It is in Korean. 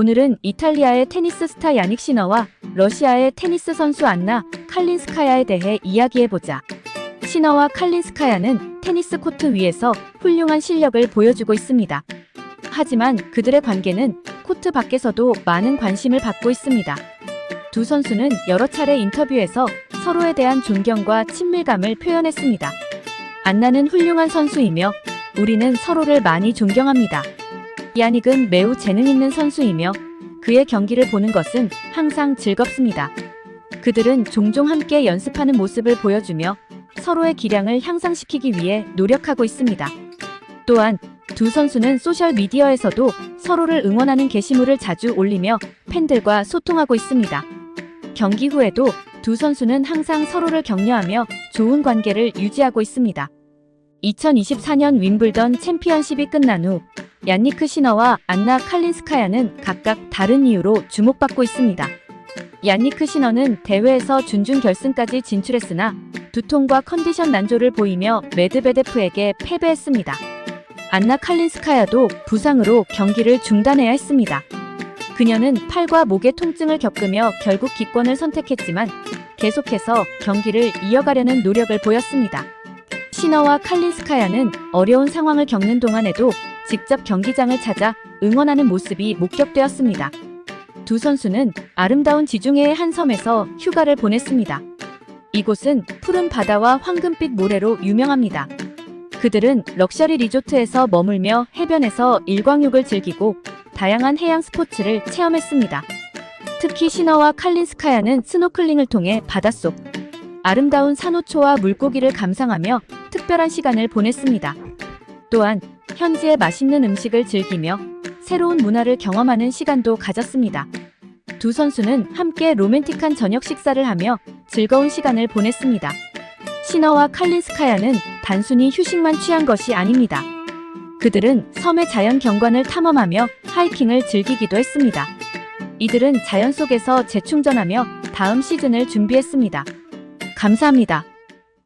오늘은 이탈리아의 테니스 스타 야닉 시너와 러시아의 테니스 선수 안나 칼린스카야에 대해 이야기해보자. 시너와 칼린스카야는 테니스 코트 위에서 훌륭한 실력을 보여주고 있습니다. 하지만 그들의 관계는 코트 밖에서도 많은 관심을 받고 있습니다. 두 선수는 여러 차례 인터뷰에서 서로에 대한 존경과 친밀감을 표현했습니다. 안나는 훌륭한 선수이며 우리는 서로를 많이 존경합니다. 야닉은 매우 재능 있는 선수이며 그의 경기를 보는 것은 항상 즐겁습니다. 그들은 종종 함께 연습하는 모습을 보여주며 서로의 기량을 향상시키기 위해 노력하고 있습니다. 또한 두 선수는 소셜 미디어에서도 서로를 응원하는 게시물을 자주 올리며 팬들과 소통하고 있습니다. 경기 후에도 두 선수는 항상 서로를 격려하며 좋은 관계를 유지하고 있습니다. 2024년 윈블던 챔피언십이 끝난 후 얀니크 시너와 안나 칼린스카야는 각각 다른 이유로 주목받고 있습니다. 얀니크 시너는 대회에서 준준 결승까지 진출했으나 두통과 컨디션 난조를 보이며 메드베데프에게 패배했습니다. 안나 칼린스카야도 부상으로 경기를 중단해야 했습니다. 그녀는 팔과 목의 통증을 겪으며 결국 기권을 선택했지만 계속해서 경기를 이어가려는 노력을 보였습니다. 시너와 칼린스카야는 어려운 상황을 겪는 동안에도 직접 경기장을 찾아 응원하는 모습이 목격되었습니다. 두 선수는 아름다운 지중해의 한 섬에서 휴가를 보냈습니다. 이곳은 푸른 바다와 황금빛 모래로 유명합니다. 그들은 럭셔리 리조트에서 머물며 해변에서 일광욕을 즐기고 다양한 해양 스포츠를 체험했습니다. 특히 시너와 칼린스카야는 스노클링을 통해 바닷속 아름다운 산호초와 물고기를 감상하며 특별한 시간을 보냈습니다. 또한 현지의 맛있는 음식을 즐기며 새로운 문화를 경험하는 시간도 가졌습니다. 두 선수는 함께 로맨틱한 저녁 식사를 하며 즐거운 시간을 보냈습니다. 시너와 칼린스카야는 단순히 휴식만 취한 것이 아닙니다. 그들은 섬의 자연 경관을 탐험하며 하이킹을 즐기기도 했습니다. 이들은 자연 속에서 재충전하며 다음 시즌을 준비했습니다. 감사합니다.